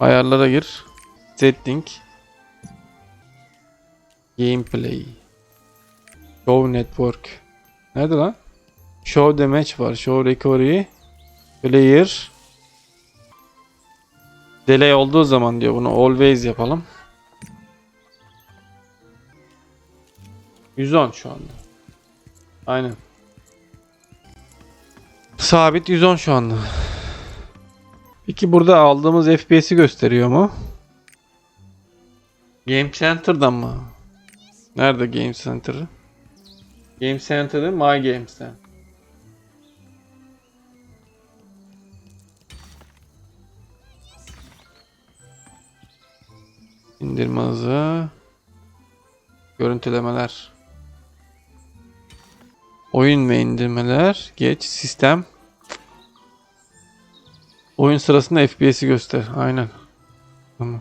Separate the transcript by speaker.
Speaker 1: Ayarlara gir. Setting. Gameplay. Show network. Nerede lan? Show match var. Show recovery. Player. Delay olduğu zaman diyor bunu always yapalım. 110 şu anda. Aynen. Sabit 110 şu anda. Peki burada aldığımız FPS'i gösteriyor mu? Game Center'dan mı? Nerede Game Center? Game Center'ı My Games'ten. İndirme hızı. Görüntülemeler. Oyun ve indirmeler. Geç. Sistem. Oyun sırasında FPS'i göster. Aynen. Tamam.